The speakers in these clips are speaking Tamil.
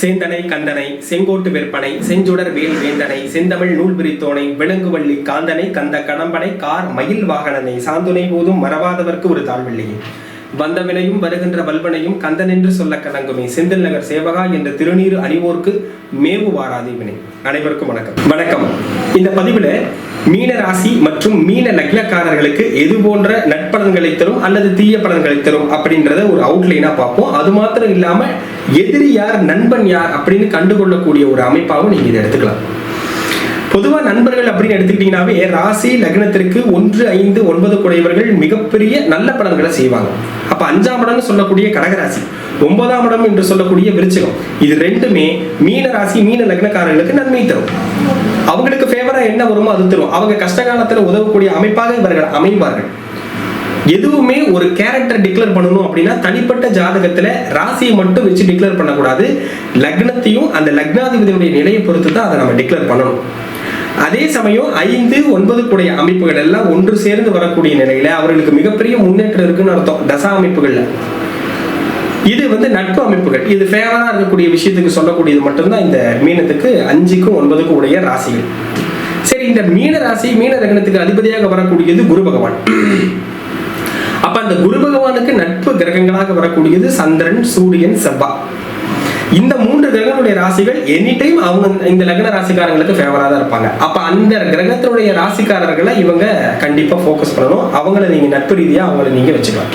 சேந்தனை கந்தனை செங்கோட்டு விற்பனை செஞ்சுடர் வேல் வேந்தனை செந்தமிழ் நூல் விரித்தோனை விலங்குவள்ளி காந்தனை கந்த கடம்பனை கார் மயில் வாகனனை சாந்துணை போதும் மறவாதவர்க்கு ஒரு தாழ்வில்லையே வந்தவினையும் வருகின்ற வல்வனையும் கந்தன் என்று சொல்ல கலங்குமே செந்தில் நகர் சேவகா என்ற திருநீர் அணிவோர்க்கு மேவு வாராதே வினை அனைவருக்கும் வணக்கம். வணக்கம். இந்த பதிவுல மீன ராசி மற்றும் மீன லக்னக்காரர்களுக்கு எது போன்ற நட்பலன்களை தரும் அல்லது தீய பலன்களை தரும் அப்படின்றத ஒரு அவுட்லைனா பார்ப்போம். அது மாத்திரம் இல்லாம எதிரி யார் நண்பன் யார் அப்படின்னு கண்டுகொள்ளக்கூடிய ஒரு அமைப்பாகவும் நீங்க இதை எடுத்துக்கலாம். பொதுவா நண்பர்கள் அப்படின்னு எடுத்துக்கிட்டீங்கன்னாவே ராசி லக்னத்திற்கு ஒன்று ஐந்து ஒன்பது குடையவர்கள் மிகப்பெரிய நல்ல பலன்களை செய்வாங்க. அப்ப அஞ்சாம் இடம்னு சொல்லக்கூடிய கடகராசி ஒன்பதாம் இடம் என்று சொல்லக்கூடிய விருச்சகம். இது ரெண்டுமே மீன ராசி மீன லக்னக்காரர்களுக்கு நன்மை தரும். அவங்களுக்கு ஃபேவரா என்ன வருமோ அது தரும். அவங்க கஷ்ட காலத்துல உதவக்கூடிய அமைப்பாக இவர்கள் அமைவார்கள். எதுவுமே ஒரு கேரக்டர் டிக்ளேர் பண்ணணும் அப்படின்னா தனிப்பட்ட ஜாதகத்துல ராசியை மட்டும் வச்சு டிக்ளேர் பண்ணக்கூடாது. லக்னத்தையும் அந்த லக்னாதிபதியுடைய நிலையை பொறுத்து தான் அதை நம்ம டிக்ளேர் பண்ணணும். அதே சமயம் ஐந்து ஒன்பது கூடிய அமைப்புகள் எல்லாம் ஒன்று சேர்ந்து வரக்கூடிய நிலையில அவர்களுக்கு மிகப்பெரிய முன்னேற்றம் இருக்குன்னு அர்த்தம். தசா அமைப்புகள்ல. இது வந்து நட்பு அமைப்புகள். இது ஃபேவரா இருக்கக்கூடிய விஷயத்துக்கு சொல்லக்கூடியது மட்டும்தான் இந்த மீனத்துக்கு அஞ்சுக்கும் ஒன்பதுக்கும் உடைய ராசிகள். சரி இந்த மீன ராசி மீன ரகணத்துக்கு அதிபதியாக வரக்கூடியது குரு பகவான். அப்ப அந்த குரு பகவானுக்கு நட்பு கிரகங்களாக வரக்கூடியது சந்திரன் சூரியன் செவ்வாய் இந்த மூன்று கிரகங்களுடைய ராசிகள் எனி டைம் அவங்க இந்த லக்ன ராசிக்காரங்களுக்கு ஃபேவரா தான் இருப்பாங்க. அப்ப அந்த கிரகத்தினுடைய ராசிக்காரர்களை இவங்க கண்டிப்பா ஃபோக்கஸ் பண்ணணும். அவங்கள நீங்க நட்பு ரீதியா அவங்கள நீங்க வச்சுக்கலாம்.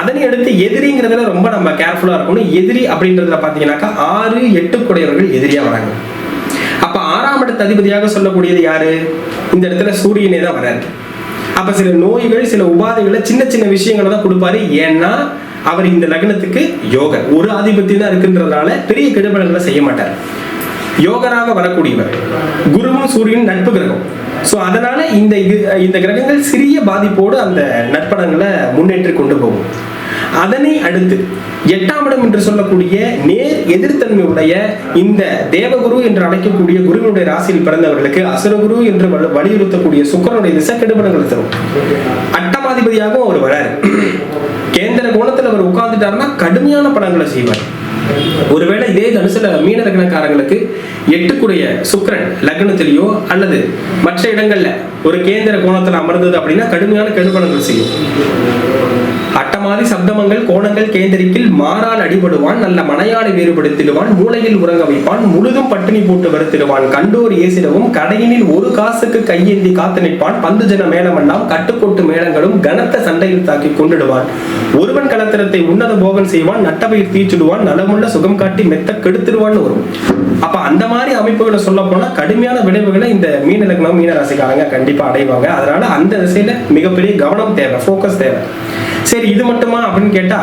அதனை அடுத்து எதிரிங்கிறதுல ரொம்ப நம்ம கேர்ஃபுல்லா இருக்கணும். எதிரி அப்படின்றதுல பாத்தீங்கன்னாக்கா ஆறு எட்டு குடையவர்கள் எதிரியா வராங்க. அப்ப ஆறாம் இடத்து அதிபதியாக சொல்லக்கூடியது யாரு? இந்த இடத்துல சூரியனே தான் வராரு. அப்ப சில நோய்கள் சில உபாதைகளை சின்ன சின்ன விஷயங்களை தான் கொடுப்பாரு. ஏன்னா அவர் இந்த லக்னத்துக்கு யோக ஒரு ஆதிபத்தியம் தான் இருக்குன்றதுனால பெரிய கெடுபலங்களை செய்ய மாட்டார். யோகராக வரக்கூடியவர். குருவும் சூரியன் நட்பு கிரகம். ஸோ அதனால இந்த இது இந்த கிரகங்கள் சிறிய பாதிப்போடு அந்த நட்படங்களை முன்னேற்றி கொண்டு போகும். அதனை அடுத்து எட்டாம் இடம் என்று சொல்லக்கூடிய நேர் எதிர்த்தன்மை உடைய இந்த தேவகுரு என்று அழைக்கக்கூடிய குருவினுடைய ராசியில் பிறந்தவர்களுக்கு அசுரகுரு என்று வலியுறுத்தக்கூடிய சுக்கரனுடைய திசை கெடுபலங்கள் தரும். அட்டமாதிபதியாகவும் அவர் வராரு. கேந்திர கோணத்தில் அவர் உட்கார்ந்துட்டாருன்னா கடுமையான படங்களை செய்வார். ஒருவேளை இதே தனுசுல மீன லக்னக்காரங்களுக்கு எட்டுக்குடைய சுக்கரன் லக்னத்திலேயோ அல்லது மற்ற இடங்கள்ல ஒரு கேந்திர கோணத்துல அமர்ந்தது அப்படின்னா கடுமையான கெடுபடங்கள் செய்யும். மாதிரி சப்தமங்கள் கோணங்கள் கேந்திரிக்கில் மாறால் அடிபடுவான் நல்ல மனையாளை வேறுபடுத்திடுவான் மூளையில் உறங்க வைப்பான் முழுதும் பட்டினி போட்டு வருத்திடுவான் கண்டோர் ஏசிடவும் கடையினில் ஒரு காசுக்கு கையேந்தி காத்து நிற்பான் பந்து ஜன மேளமெல்லாம் கட்டுக்கோட்டு மேளங்களும் கனத்த சண்டையில் தாக்கி கொண்டுடுவான். ஒருவன் கலத்திரத்தை உன்னத போகன் செய்வான் நட்டபயிர் தீச்சிடுவான் நலமுள்ள சுகம் காட்டி மெத்த கெடுத்துடுவான்னு வரும். அப்ப அந்த மாதிரி அமைப்புகளை சொல்ல போனா கடுமையான விளைவுகளை இந்த மீன இலக்கணம் மீன ராசிக்காரங்க கண்டிப்பா அடைவாங்க. அதனால அந்த திசையில மிகப்பெரிய கவனம் தேவை ஃபோக்கஸ் தேவை. சரி இது மட்டுமா அப்படின்னு கேட்டா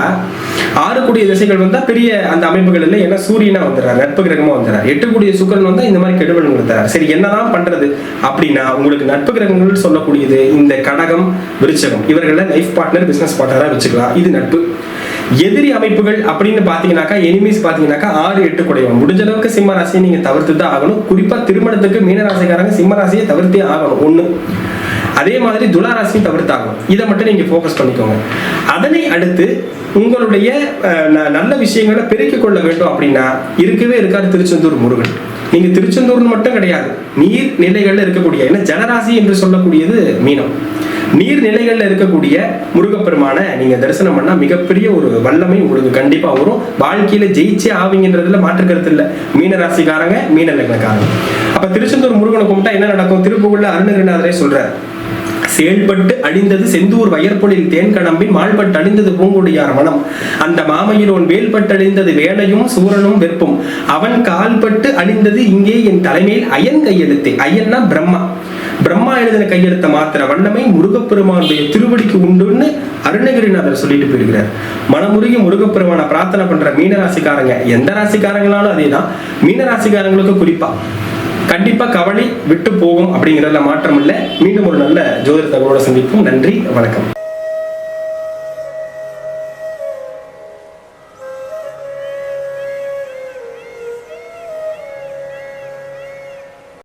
ஆறு கூடிய திசைகள் வந்தா பெரிய அந்த அமைப்புகள் இல்லை. ஏன்னா சூரியனா வந்துடுறாரு நட்பு கிரகமா வந்துடுறாரு. எட்டு கூடிய சுக்கரன் வந்தா இந்த மாதிரி கெடுவல் கொடுத்தாரு சரி என்னதான் பண்றது? அப்படின்னா உங்களுக்கு நட்பு கிரகங்கள் சொல்லக்கூடியது இந்த கடகம் விருச்சகம். இவர்களை லைஃப் பார்ட்னர் பிசினஸ் பார்ட்னரா வச்சுக்கலாம். இது நட்பு. எதிரி அமைப்புகள் அப்படின்னு பாத்தீங்கன்னாக்கா எனிமீஸ் பாத்தீங்கன்னாக்கா ஆறு எட்டு குடையவன். முடிஞ்ச அளவுக்கு சிம்ம ராசியை நீங்க தவிர்த்து தான் ஆகணும். குறிப்பா திருமணத்துக்கு மீனராசிக்காரங்க சிம்ம ராசியை தவிர்த்தே ஆகணும். ஒண்ணு. அதே மாதிரி துளாராசியும் தவிர்த்தாகும் இதை மட்டும் நீங்க ஃபோக்கஸ் பண்ணிக்கோங்க. அதனை அடுத்து உங்களுடைய நல்ல விஷயங்களை பெருக்கிக் கொள்ள வேண்டும் அப்படின்னா இருக்கவே இருக்காது திருச்செந்தூர் முருகன். நீங்க திருச்செந்தூர்னு மட்டும் கிடையாது. நீர் நிலைகள்ல இருக்கக்கூடிய ஏன்னா ஜனராசி என்று சொல்லக்கூடியது மீனம். நீர் நிலைகள்ல இருக்கக்கூடிய முருகப்பெருமான நீங்க தரிசனம் பண்ணா மிகப்பெரிய ஒரு வல்லமை உங்களுக்கு கண்டிப்பா வரும். வாழ்க்கையில ஜெயிச்சே ஆவீங்கன்றதுல மாற்று கருத்து மீனராசிக்காரங்க மீன ராசிக்காரங்க மீன லக்னக்காரங்க. அப்ப திருச்செந்தூர் முருகனை கும்பிட்டா என்ன நடக்கும்? திருப்புகள்ல அருணகிரிநாதரே சொல்கிறார் செயல்பட்டு அழிந்தது செந்தூர் வயற்பொழில் தேன்கடம்பின் மால்பட்டு அழிந்தது பூங்குடியார் மனம். அந்த மாமையிலோன் வேல்பட்டு அழிந்தது வேலையும் சூரனும் வெறுப்பும் அவன் கால்பட்டு அழிந்தது இங்கே என் தலைமையில் அயன் கையெழுத்தே. அயன்னா பிரம்மா. பிரம்மா எழுதின கையெழுத்த மாத்திர வண்ணமை முருகப்பெருமானுடைய திருவடிக்கு உண்டுன்னு அருணகிரிநாதர் சொல்லிட்டு போயிருக்கிறார். மனமுருகி முருகப்பெருமான பிரார்த்தனை பண்ற மீன ராசிக்காரங்க எந்த ராசிக்காரங்களாலும் அதேதான். மீன ராசிக்காரங்களுக்கு குறிப்பா கண்டிப்பா கவலை விட்டு போகும் அப்படிங்கிறதுல மாற்றம் இல்லை மீண்டும் ஒரு நல்ல ஜோதிட தகவலோட சந்திப்போம். நன்றி வணக்கம்.